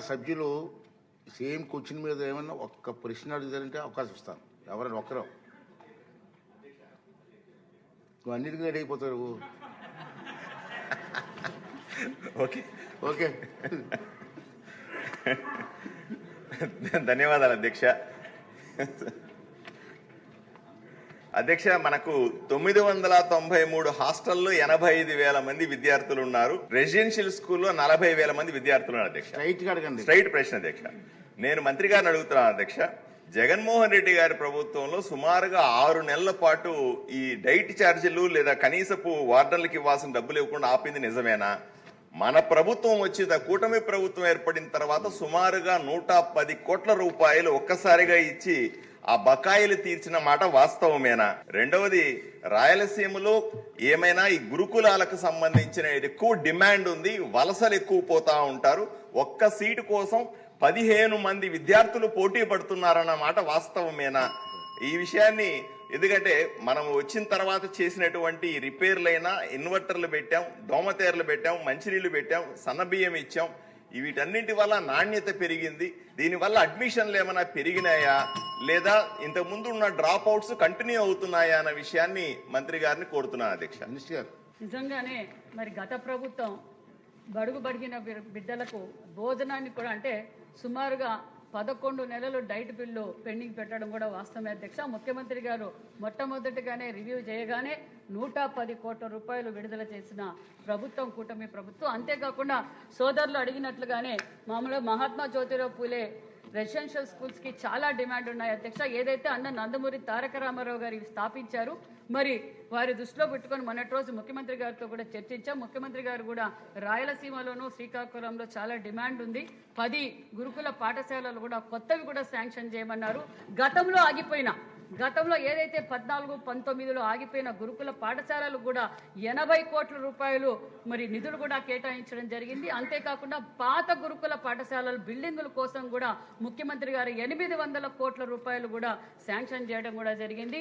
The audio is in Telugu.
సభ్యులు సేమ్ క్వశ్చన్ మీద ఏమన్నా ఒక్క ప్రశ్న అడిగారంటే అవకాశం ఇస్తాను. ఎవరైనా ఒక్కరు. నువ్వు అన్నిటికీ రెడీ అయిపోతారు ఓకే. ఓకే. ధన్యవాదాలు అధ్యక్ష. అధ్యక్ష మనకు తొమ్మిది వందల తొంభై మూడు హాస్టల్లో ఎనభై ఐదు వేల మంది విద్యార్థులు ఉన్నారు రెసిడెన్షియల్ స్కూల్లో నలభై వేల మంది విద్యార్థులు ఉన్నారు అధ్యక్ష. స్ట్రైట్ ప్రశ్న అధ్యక్ష. నేను మంత్రి గారిని అడుగుతున్నాను అధ్యక్ష. జగన్మోహన్ రెడ్డి గారి ప్రభుత్వంలో సుమారుగా ఆరు నెలల పాటు ఈ డైట్ ఛార్జీలు లేదా కనీసపు వార్డన్లకు ఇవ్వాల్సిన డబ్బులు ఇవ్వకుండా ఆపింది నిజమేనా? మన ప్రభుత్వం వచ్చి ద- కూటమి ప్రభుత్వం ఏర్పడిన తర్వాత సుమారుగా నూట పది కోట్ల రూపాయలు ఒక్కసారిగా ఇచ్చి ఆ బకాయిలు తీర్చిన మాట వాస్తవమేనా? రెండవది రాయలసీమలో ఏమైనా ఈ గురుకులాలకు సంబంధించిన ఎక్కువ డిమాండ్ ఉంది వలసలు ఎక్కువ పోతా ఉంటారు ఒక్క సీటు కోసం పదిహేను మంది విద్యార్థులు పోటీ పడుతున్నారన్న మాట వాస్తవమేనా? ఈ విషయాన్ని ఎందుకంటే మనం వచ్చిన తర్వాత చేసినటువంటి రిపేర్లైనా ఇన్వర్టర్లు పెట్టాం దోమతేరలు పెట్టాం మంచినీళ్ళు పెట్టాం సన్నబియ్యం ఇచ్చాం వీటన్నింటి వల్ల నాణ్యత పెరిగింది. దీనివల్ల అడ్మిషన్లు ఏమైనా పెరిగినాయా? లేదా ఇంతకు ముందు ఉన్న డ్రాప్ అవుట్స్ కంటిన్యూ అవుతున్నాయా అన్న విషయాన్ని మంత్రి గారిని కోరుతున్నాను అధ్యక్ష. నిజంగానే మరి గత ప్రభుత్వం బడుగు బడిగిన బిడ్డలకు భోజనాన్ని కూడా అంటే సుమారుగా పదకొండు నెలలు డైట్ బిల్లు పెండింగ్ పెట్టడం కూడా వాస్తవమే. అధ్యక్ష ముఖ్యమంత్రి గారు మొట్టమొదటిగానే రివ్యూ చేయగానే నూట పది కోట్ల రూపాయలు విడుదల చేసిన ప్రభుత్వం కూటమి ప్రభుత్వం. అంతేకాకుండా సోదరులు అడిగినట్లుగానే మామూలుగా మహాత్మా జ్యోతిరావు పూలే రెసిడెన్షియల్ స్కూల్స్కి చాలా డిమాండ్ ఉన్నాయి. అధ్యక్ష ఏదైతే అన్న నందమూరి తారక రామారావు గారు స్థాపించారు మరి వారి దృష్టిలో పెట్టుకొని మొన్నటి రోజు ముఖ్యమంత్రి గారితో కూడా చర్చించాం. ముఖ్యమంత్రి గారు కూడా రాయలసీమలోనూ శ్రీకాకుళంలో చాలా డిమాండ్ ఉంది. పది గురుకుల పాఠశాలలు కూడా కొత్తవి కూడా శాంక్షన్ చేయమన్నారు. గతంలో ఆగిపోయిన గతంలో ఏదైతే పద్నాలుగు పంతొమ్మిదిలో ఆగిపోయిన గురుకుల పాఠశాలలు కూడా ఎనభై కోట్ల రూపాయలు మరి నిధులు కూడా కేటాయించడం జరిగింది. అంతేకాకుండా పాత గురుకుల పాఠశాలల బిల్డింగుల కోసం కూడా ముఖ్యమంత్రి గారు ఎనిమిది వందల కోట్ల రూపాయలు కూడా శాంక్షన్ చేయడం కూడా జరిగింది.